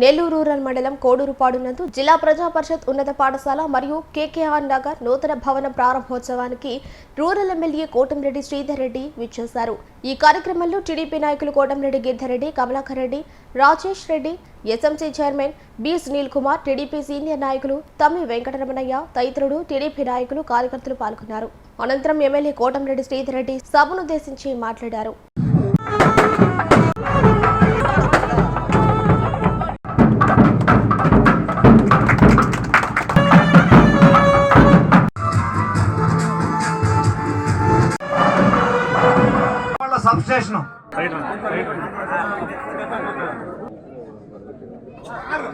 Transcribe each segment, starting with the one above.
Nellore rural మండలం కోడూరుపాడు నందు జిల్లా ప్రజా పరిషత్ ఉన్నత పాఠశాల మరియు కేకేఆర్ నగర్ నూతన భవన ప్రారంభోత్సవానికి రూరల్ ఎమ్మెల్యే కోటంరెడ్డి శ్రీధర్ రెడ్డి విచ్చేశారు. ఈ కార్యక్రమంలో టీడీపీ నాయకులు Kotamreddy Giddareddy Kamalakar Reddy Rajesh Reddy SMC chairman B Sunil Kumar TDP senior నాయకులు తమ్మి వెంకటరమణయ్య తదితరులు టీడీపీ నాయకులు కార్యకర్తలు పాల్గొన్నారు. అనంతరం ఎమ్మెల్యే కోటంరెడ్డి శ్రీధర్ రెడ్డి సభనుద్దేశించి మాట్లాడారు.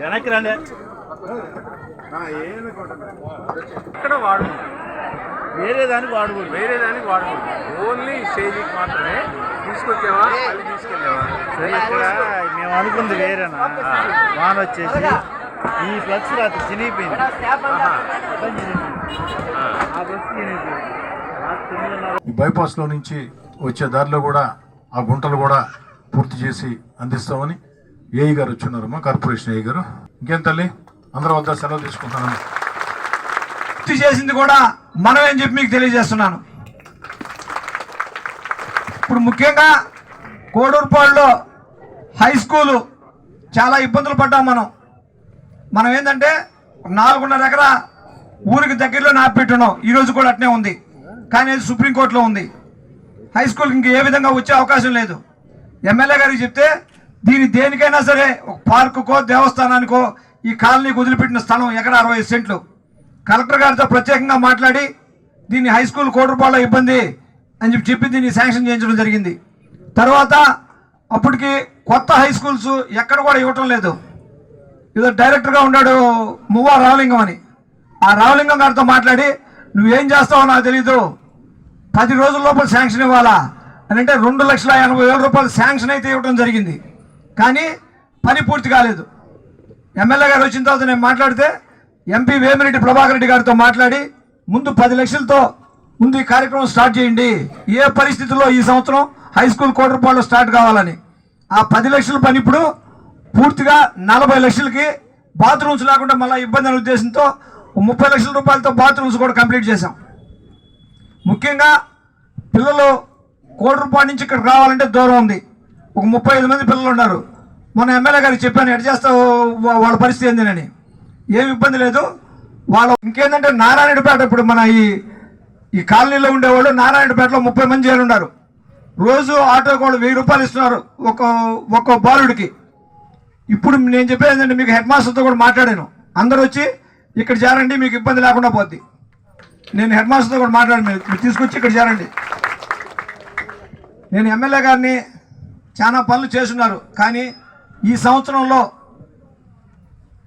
వెనక్కి రండి. ఇక్కడ వాడు వేరే దానికి వాడకూడదు వేరే దానికి వాడకూడదు ఓన్లీ స్టేజ్కి మాత్రమే తీసుకొచ్చావా? మళ్ళీ తీసుకెళ్ళావా? ఇక్కడ మేము అనుకుంది వేరేనా? వాన వచ్చేసి ఈ ఫ్లక్స్ రాత్రి చినిగిపోయింది. బైపాస్లో నుంచి వచ్చే దారిలో కూడా ఆ గుంటలు కూడా పూర్తి చేసి అందిస్తామని ఏఈ గారు వచ్చున్నారమ్మా కార్పొరేషన్ ఏఈ గారు. ఇంకేం తల్లి? అందరూ వద్ద సెలవు తీసుకుంటున్నాను. పూర్తి చేసింది కూడా మనమేం చెప్పి మీకు తెలియజేస్తున్నాను. ఇప్పుడు ముఖ్యంగా కోడూరుపాడులో హై స్కూలు చాలా ఇబ్బందులు పడ్డాం మనం. మనం ఏంటంటే నాలుగున్నర ఎకరా ఊరికి దగ్గరలో నాపెట్టున్నాం ఈరోజు కూడా అట్నే ఉంది. కానీ అది సుప్రీంకోర్టులో ఉంది. హై స్కూల్కి ఇంక ఏ విధంగా వచ్చే అవకాశం లేదు. ఎమ్మెల్యే గారికి చెప్తే దీని దేనికైనా సరే ఒక పార్కుకో దేవస్థానానికో ఈ కాలనీకి వదిలిపెట్టిన స్థలం ఎక్కడ అరవై సెంట్లు. కలెక్టర్ గారితో ప్రత్యేకంగా మాట్లాడి దీన్ని హై స్కూల్ కోటి రూపాయల ఇబ్బంది అని చెప్పి చెప్పి దీన్ని శాంక్షన్ చేయించడం జరిగింది. తర్వాత అప్పటికి కొత్త హై స్కూల్స్ ఎక్కడ కూడా ఇవ్వటం లేదు. ఏదో డైరెక్టర్గా ఉన్నాడు మువ్వా రావలింగం అని. ఆ రావలింగం గారితో మాట్లాడి నువ్వేం చేస్తావో నాకు తెలీదు. పది రోజుల లోపల శాంక్షన్ ఇవ్వాలా? అని అంటే రెండు లక్షల ఎనభై వేల రూపాయలు శాంక్షన్ అయితే ఇవ్వడం జరిగింది. కానీ పని పూర్తి కాలేదు. ఎమ్మెల్యే గారు వచ్చిన తర్వాత నేను మాట్లాడితే ఎంపీ వేమిరెడ్డి ప్రభాకర్ రెడ్డి గారితో మాట్లాడి ముందు పది లక్షలతో ముందు ఈ కార్యక్రమం స్టార్ట్ చేయండి. ఏ పరిస్థితుల్లో ఈ సంవత్సరం హై స్కూల్ కోటి రూపాయలు స్టార్ట్ కావాలని? ఆ పది లక్షల పని ఇప్పుడు పూర్తిగా నలభై లక్షలకి బాత్రూమ్స్ లేకుండా మళ్ళీ ఇబ్బంది అనే ఉద్దేశంతో ముప్పై లక్షల రూపాయలతో బాత్రూమ్స్ కూడా కంప్లీట్ చేశాం. ముఖ్యంగా పిల్లలు కోటి రూపాయల నుంచి ఇక్కడ రావాలంటే దూరం ఉంది. ఒక ముప్పై ఐదు మంది పిల్లలు ఉన్నారు. మొన్న ఎమ్మెల్యే గారికి చెప్పాను ఎడ్ చేస్తావు? వాళ్ళ పరిస్థితి ఏందినని. ఏమి ఇబ్బంది లేదు. వాళ్ళ ఇంకేంటంటే నారాయణపేట ఇప్పుడు మన ఈ ఈ కాలనీలో ఉండేవాళ్ళు నారాయణపేటలో ముప్పై మంది చేరి ఉన్నారు. రోజు ఆటోకి వాళ్ళు వెయ్యి రూపాయలు ఇస్తున్నారు ఒక ఒక్కో బాలుడికి. ఇప్పుడు నేను చెప్పేది ఏంటంటే మీకు హెడ్ మాస్టర్తో కూడా మాట్లాడాను. అందరూ వచ్చి ఇక్కడ చేరండి మీకు ఇబ్బంది లేకుండా పోద్ది. నేను హెడ్ మాస్టర్తో కూడా మాట్లాడాను మీరు మీరు తీసుకొచ్చి ఇక్కడ చేరండి. నేను ఎమ్మెల్యే గారిని చాలా పనులు చేస్తున్నారు. కానీ ఈ సంవత్సరంలో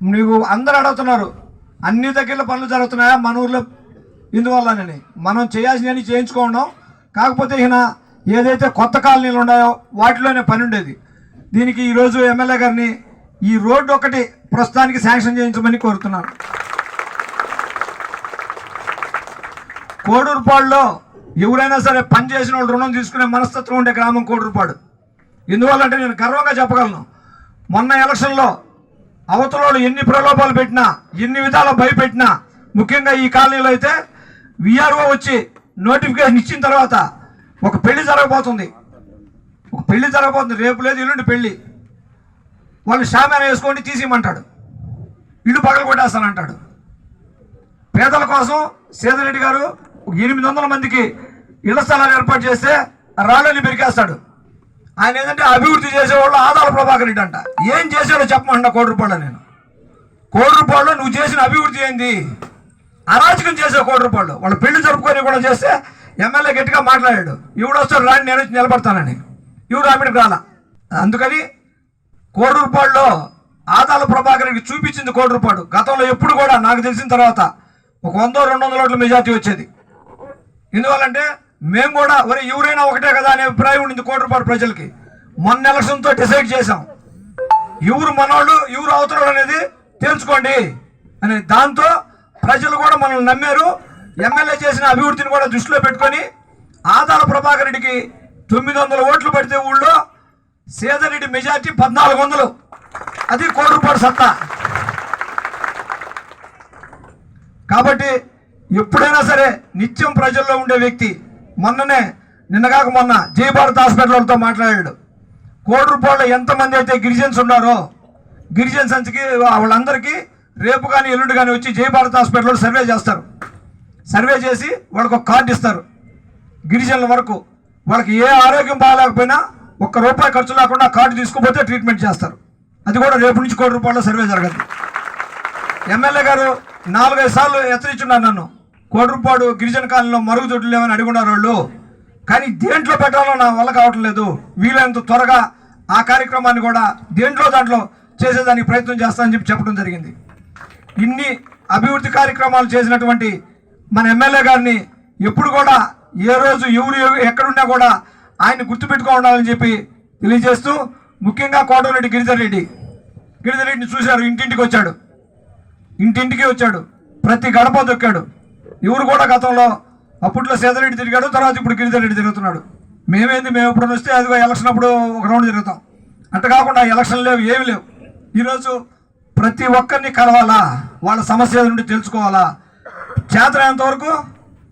నీకు అందరు అడుగుతున్నారు అన్ని దగ్గరలో పనులు జరుగుతున్నాయా? మన ఊర్లో ఇందువల్లనని మనం చేయాల్సినవి చేయించుకోవడం కాకపోతే ఈయన ఏదైతే కొత్త కాలనీలు ఉన్నాయో వాటిలోనే పని ఉండేది. దీనికి ఈరోజు ఎమ్మెల్యే గారిని ఈ రోడ్డు ఒకటి ప్రస్తుతానికి శాంక్షన్ చేయించమని కోరుతున్నాను. కోడూరుపాడులో ఎవరైనా సరే పని చేసిన వాళ్ళు రుణం తీసుకునే మనస్తత్వం ఉండే గ్రామం కోడూరుపాడు. ఎందువల్లంటే నేను గర్వంగా చెప్పగలను. మొన్న ఎలక్షన్లో అవతలలో ఎన్ని ప్రలోభాలు పెట్టినా ఎన్ని విధాలు భయపెట్టినా ముఖ్యంగా ఈ కాలనీలో అయితే విఆర్ఓ వచ్చి నోటిఫికేషన్ ఇచ్చిన తర్వాత ఒక పెళ్ళి జరగబోతుంది. ఒక పెళ్ళి జరగబోతుంది. రేపు లేదు ఎల్లుండి పెళ్ళి. వాళ్ళు షామేన వేసుకోండి తీసేయమంటాడు ఇల్లు పగల కొట్టేస్తానంటాడు పేదల కోసం సేదరెడ్డి గారు ఎనిమిది వందల మందికి ఇళ్ళ స్థలాలు ఏర్పాటు చేస్తే రాళ్ళని పెరికేస్తాడు. ఆయన ఏంటంటే అభివృద్ధి చేసేవాళ్ళు ఆదాల ప్రభాకర్ రెడ్డి అంట. ఏం చేసాడో చెప్పమంట కోటి రూపాయలు నేను. కోటి రూపాయలు నువ్వు చేసిన అభివృద్ధి ఏంది? అరాచకం చేసే కోటి రూపాయలు. వాళ్ళు పెళ్ళి జరుపుకొని కూడా చేస్తే ఎమ్మెల్యే గట్టిగా మాట్లాడాడు. ఇవిడు వస్తాడు రాని నేను నిలబడతానని. ఇవిడు ఆమెడికి రాల. అందుకని కోటి రూపాయల్లో ఆదాల ప్రభాకర్ చూపించింది కోటి రూపాయలు. గతంలో ఎప్పుడు కూడా నాకు తెలిసిన తర్వాత ఒక వందో రెండు వందల ఓట్ల మెజార్టీ వచ్చేది. ఎందువల్లంటే మేము కూడా మరి ఎవరైనా ఒకటే కదా అనే అభిప్రాయం ఉండింది కోటి రూపాయల ప్రజలకి. మొన్న ఎలక్షన్తో డిసైడ్ చేశాం. ఎవరు మనోళ్ళు ఎవరు అవతరాలు అనేది తెలుసుకోండి. అని దాంతో ప్రజలు కూడా మనల్ని నమ్మారు. ఎమ్మెల్యే చేసిన అభివృద్ధిని కూడా దృష్టిలో పెట్టుకొని ఆదాల ప్రభాకర్ రెడ్డికి తొమ్మిది వందల ఓట్లు పడితే ఊళ్ళో సేదరెడ్డి మెజార్టీ పద్నాలుగు వందలు అది కోడుపాడు సత్తా. కాబట్టి ఎప్పుడైనా సరే నిత్యం ప్రజల్లో ఉండే వ్యక్తి మొన్ననే నిన్నగాక మొన్న జై భారత్ హాస్పిటల్ వాళ్ళతో మాట్లాడాడు. కోడుపాడులో ఎంతమంది అయితే గిరిజన్స్ ఉన్నారో గిరిజన్ సంచికి వాళ్ళందరికీ రేపు కానీ ఎల్లుండి కానీ వచ్చి జయభారత్ హాస్పిటల్లో సర్వే చేస్తారు. సర్వే చేసి వాళ్ళకు ఒక కార్డు ఇస్తారు. గిరిజనుల వరకు వాళ్ళకి ఏ ఆరోగ్యం బాగాలేకపోయినా ఒక్క రూపాయి ఖర్చు లేకుండా కార్డు తీసుకుపోతే ట్రీట్మెంట్ చేస్తారు. అది కూడా రేపు నుంచి కోటి రూపాయల సర్వే జరగదు. ఎమ్మెల్యే గారు నాలుగైదు సార్లు హెచ్చరించున్నారు నన్ను. కోటరుపాడు గిరిజన కాలనీలో మరుగుదొడ్లు లేవని అడుగున్నారు వాళ్ళు. కానీ దేంట్లో పెట్టాలో నా వల్ల కావటం లేదు. వీలైనంత త్వరగా ఆ కార్యక్రమాన్ని కూడా దేంట్లో దాంట్లో చేసేదానికి ప్రయత్నం చేస్తానని చెప్పి చెప్పడం జరిగింది. ఇన్ని అభివృద్ధి కార్యక్రమాలు చేసినటువంటి మన ఎమ్మెల్యే గారిని ఎప్పుడు కూడా ఏ రోజు ఎవరు ఎక్కడున్నా కూడా ఆయన గుర్తుపెట్టుకో ఉండాలని చెప్పి తెలియజేస్తూ ముఖ్యంగా కోటరెడ్డి గిరిధర్ రెడ్డి. గిరిధర్ రెడ్డిని చూశారు ఇంటింటికి వచ్చాడు. ఇంటింటికి వచ్చాడు. ప్రతి గడప దొక్కాడు. ఎవరు కూడా గతంలో అప్పట్లో సీతారెడ్డి తిరిగాడు తర్వాత ఇప్పుడు గిరిధర్ తిరుగుతున్నాడు. మేమేంది మేము ఎప్పుడు వస్తే అదిగో ఎలక్షన్ అప్పుడు ఒక రౌండ్ తిరుగుతాం అంత కాకుండా ఎలక్షన్ లేవు ఏమి లేవు. ఈరోజు ప్రతి ఒక్కరిని కలవాలా? వాళ్ళ సమస్యల నుండి తెలుసుకోవాలా? చేతనంత వరకు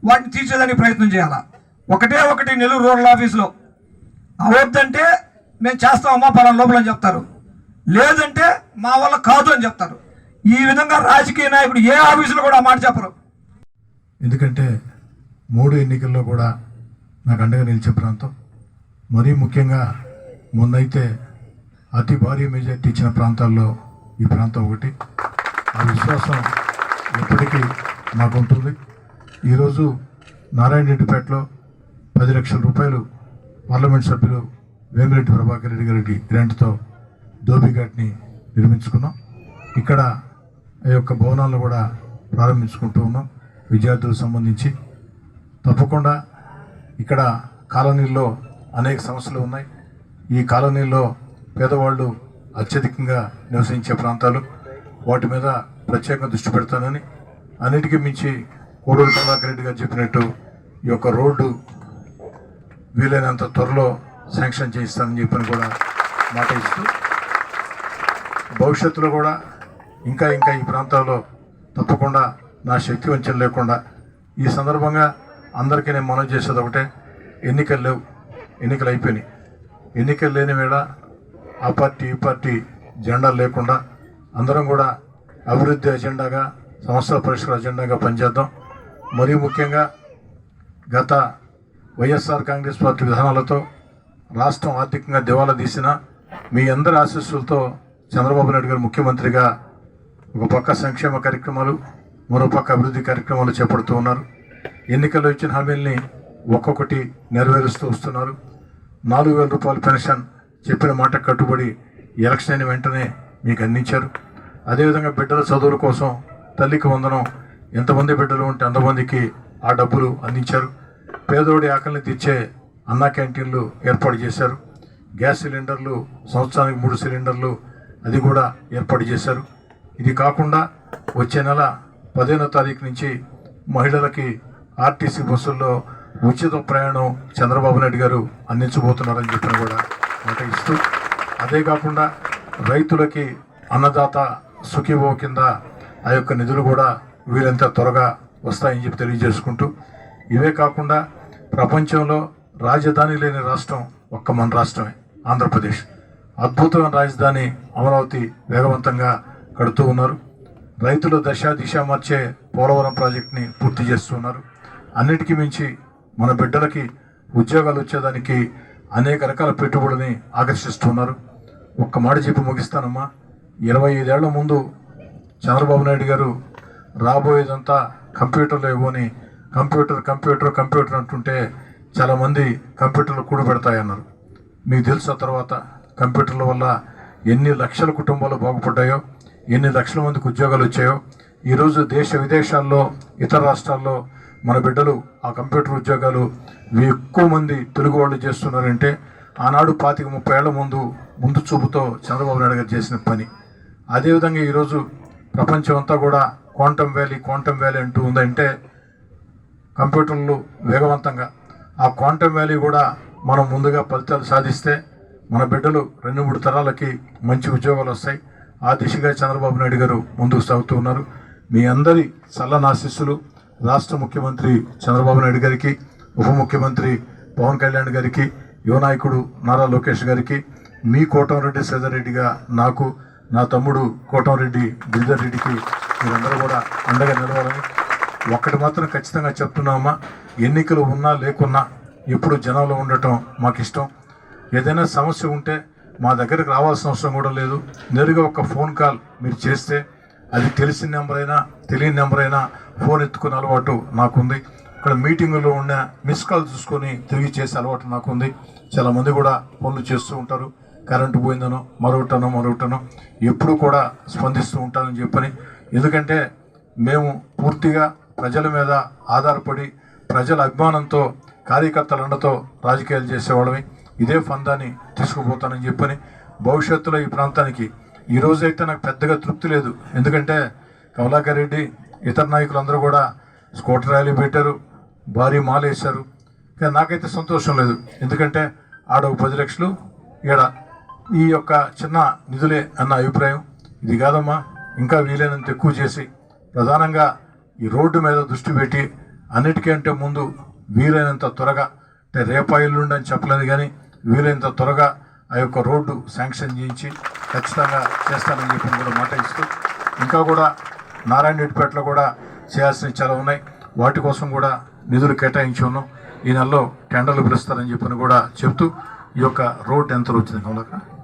వాటిని తీర్చేదానికి ప్రయత్నం చేయాలా? ఒకటే ఒకటి నెల్లూరు రూరల్ ఆఫీస్లో. అవద్దంటే మేము చేస్తామమ్మా పలానా లోపల అని చెప్తారు. లేదంటే మా వల్ల కాదు అని చెప్తారు. ఈ విధంగా రాజకీయ నాయకుడు ఏ ఆఫీసులో కూడా మాట చెప్పరు. ఎందుకంటే మూడు ఎన్నికల్లో కూడా నాకు అండగా నిలిచే ప్రాంతం. మరీ ముఖ్యంగా మొన్నైతే అతి భారీ మెజార్టీ ఇచ్చిన ప్రాంతాల్లో ఈ ప్రాంతం ఒకటి. ఆ విశ్వాసం ఎప్పటికీ నాకు ఉంటుంది ఈరోజు నారాయణ రెడ్డిపేటలో పది లక్షల రూపాయలు పార్లమెంట్ సభ్యులు వేమిరెడ్డి ప్రభాకర్ రెడ్డి గారికి గ్రాంట్తో ధోబిఘాట్ని నిర్మించుకున్నాం. ఇక్కడ ఆ యొక్క భవనాలను కూడా ప్రారంభించుకుంటూ ఉన్నాం. విద్యార్థులకు సంబంధించి తప్పకుండా ఇక్కడ కాలనీల్లో అనేక సమస్యలు ఉన్నాయి. ఈ కాలనీల్లో పేదవాళ్ళు అత్యధికంగా నివసించే ప్రాంతాలు వాటి మీద ప్రత్యేకంగా దృష్టి పెడతానని అన్నిటికీ మించి కోడూరు ప్రభాకర్ రెడ్డి గారు చెప్పినట్టు ఈ యొక్క రోడ్డు వీలైనంత త్వరలో శాంక్షన్ చేయిస్తానని చెప్పని కూడా మాట ఇస్తూ భవిష్యత్తులో కూడా ఇంకా ఇంకా ఈ ప్రాంతాల్లో తప్పకుండా నా శక్తి వంచన లేకుండా ఈ సందర్భంగా అందరికీ నేను మనం చేసేది ఒకటే. ఎన్నికలు లేవు. ఎన్నికలు అయిపోయినాయి. ఎన్నికలు లేని వేళ ఆ పార్టీ ఈ పార్టీ జెండా లేకుండా అందరం కూడా అభివృద్ధి అజెండాగా సమస్యల పరిష్కార అజెండాగా పనిచేద్దాం. మరీ ముఖ్యంగా గత వైఎస్ఆర్ కాంగ్రెస్ పార్టీ విధానాలతో రాష్ట్రం ఆర్థికంగా దివాలా తీసిన మీ అందరి ఆశీస్సులతో చంద్రబాబు నాయుడు గారు ముఖ్యమంత్రిగా ఒక పక్క సంక్షేమ కార్యక్రమాలు మరోపక్క అభివృద్ధి కార్యక్రమాలు చేపడుతూ ఉన్నారు. ఎన్నికల్లో ఇచ్చిన హామీల్ని ఒక్కొక్కటి నెరవేరుస్తూ వస్తున్నారు. నాలుగు వేల రూపాయల పెన్షన్ చెప్పిన మాట కట్టుబడి ఎలక్షన్ అయిన వెంటనే మీకు అందించారు. అదేవిధంగా బిడ్డల చదువుల కోసం తల్లికి వందనం ఎంతమంది బిడ్డలు ఉంటే అంతమందికి ఆ డబ్బులు అందించారు. పేదోడి ఆకలిని తెచ్చే అన్నా క్యాంటీన్లు ఏర్పాటు చేశారు. గ్యాస్ సిలిండర్లు సంవత్సరానికి మూడు సిలిండర్లు అది కూడా ఏర్పాటు చేశారు. ఇది కాకుండా వచ్చే నెల పదిహేనో తారీఖు నుంచి మహిళలకి ఆర్టీసీ బస్సుల్లో ఉచిత ప్రయాణం చంద్రబాబు నాయుడు గారు అందించబోతున్నారని చెప్పిన కూడా మాట ఇస్తూ అదే కాకుండా రైతులకి అన్నదాత సుఖీభో కింద ఆ యొక్క నిధులు కూడా వీలంత త్వరగా వస్తాయని చెప్పి తెలియజేసుకుంటూ ఇవే కాకుండా ప్రపంచంలో రాజధాని లేని రాష్ట్రం ఒక్క మన రాష్ట్రమే ఆంధ్రప్రదేశ్. అద్భుతమైన రాజధాని అమరావతి వేగవంతంగా కడుతూ ఉన్నారు. రైతుల దశ దిశ మార్చే పోలవరం ప్రాజెక్ట్ని పూర్తి చేస్తున్నారు. అన్నిటికీ మించి మన బిడ్డలకి ఉద్యోగాలు వచ్చేదానికి అనేక రకాల పెట్టుబడులని ఆకర్షిస్తున్నారు. ఒక్క మాట చెప్పి ముగిస్తానమ్మా. ఇరవై ఐదేళ్ళ ముందు చంద్రబాబు నాయుడు గారు రాబోయేదంతా కంప్యూటర్లో ఇవ్వని కంప్యూటర్ కంప్యూటర్ కంప్యూటర్ అంటుంటే చాలామంది కంప్యూటర్లు కూడబెడతాయన్నారు. మీకు తెలుసు తర్వాత కంప్యూటర్ల వల్ల ఎన్ని లక్షల కుటుంబాలు బాగుపడ్డాయో. ఎన్ని లక్షల మందికి ఉద్యోగాలు వచ్చాయో ఈరోజు దేశ విదేశాల్లో ఇతర రాష్ట్రాల్లో మన బిడ్డలు ఆ కంప్యూటర్ ఉద్యోగాలు ఎక్కువ మంది తెలుగు వాళ్ళు చేస్తున్నారంటే ఆనాడు పాతిక ముప్పై ఏళ్ళ ముందు ముందు చూపుతో చంద్రబాబు నాయుడు గారు చేసిన పని. అదేవిధంగా ఈరోజు ప్రపంచం అంతా కూడా క్వాంటమ్ వ్యాలీ క్వాంటమ్ వ్యాలీ అంటూ ఉందంటే కంప్యూటర్లు వేగవంతంగా ఆ క్వాంటమ్ వ్యాలీ కూడా మనం ముందుగా ఫలితాలు సాధిస్తే మన బిడ్డలు రెండు మూడు తరాలకి మంచి ఉద్యోగాలు వస్తాయి. ఆ దిశగా చంద్రబాబు నాయుడు గారు ముందుకు సాగుతూ ఉన్నారు. మీ అందరి చల్లనాశిస్సులు రాష్ట్ర ముఖ్యమంత్రి చంద్రబాబు నాయుడు గారికి ఉప ముఖ్యమంత్రి పవన్ కళ్యాణ్ గారికి యువ నాయకుడు నారా లోకేష్ గారికి మీ కోటంరెడ్డి శ్రీధర్రెడ్డిగా నాకు నా తమ్ముడు కోటంరెడ్డి గిరిధర్ రెడ్డికి మీరందరూ కూడా అండగా నిలవాలని ఒక్కటి మాత్రం ఖచ్చితంగా చెప్తున్నామా ఎన్నికలు ఉన్నా లేకున్నా ఎప్పుడు జనంలో ఉండటం మాకు ఇష్టం ఏదైనా సమస్య ఉంటే మా దగ్గరకు రావాల్సిన అవసరం కూడా లేదు. నేరుగా ఒక ఫోన్ కాల్ మీరు చేస్తే అది తెలిసిన నెంబర్ అయినా తెలియని నెంబర్ అయినా ఫోన్ ఎత్తుకునే అలవాటు నాకుంది. ఇక్కడ మీటింగులో ఉన్న మిస్ కాల్ చూసుకొని తిరిగి చేసే అలవాటు నాకుంది. చాలామంది కూడా ఫోన్లు చేస్తూ ఉంటారు. కరెంటు పోయిందనో మరొకటనో మరొకటనో ఎప్పుడు కూడా స్పందిస్తూ ఉంటానని చెప్పని. ఎందుకంటే మేము పూర్తిగా ప్రజల మీద ఆధారపడి ప్రజల అభిమానంతో కార్యకర్తల అండతో రాజకీయాలు చేసేవాళ్ళమే. ఇదే ఫందాన్ని తీసుకుపోతానని చెప్పని భవిష్యత్తులో ఈ ప్రాంతానికి ఈ రోజైతే నాకు పెద్దగా తృప్తి లేదు. ఎందుకంటే కమలాకర్ రెడ్డి ఇతర నాయకులందరూ కూడా స్కూటర్ ర్యాలీ పెట్టారు భారీ మాల వేశారు. కానీ నాకైతే సంతోషం లేదు. ఎందుకంటే ఆడ ఒక పది లక్షలు ఈడ ఈ యొక్క చిన్న నిధులే అన్న అభిప్రాయం. ఇది కాదమ్మా ఇంకా వీలైనంత ఎక్కువ చేసి ప్రధానంగా ఈ రోడ్డు మీద దృష్టి పెట్టి అన్నిటికంటే ముందు వీలైనంత త్వరగా అంటే రేపాయిల్లుండని చెప్పలేదు కానీ వీలైనంత త్వరగా ఆ యొక్క రోడ్డు శాంక్షన్ చేయించి ఖచ్చితంగా చేస్తానని చెప్పి కూడా మాట ఇస్తూ ఇంకా కూడా నారాయణరెడ్డిపేటలో కూడా చేయాల్సినవి చాలా ఉన్నాయి. వాటి కోసం కూడా నిధులు కేటాయించి ఉన్నాం. ఈ నెలలో టెండర్లు పిలుస్తారని చెప్పని కూడా చెప్తూ ఈ యొక్క రోడ్ ఎంత వచ్చింది కమలక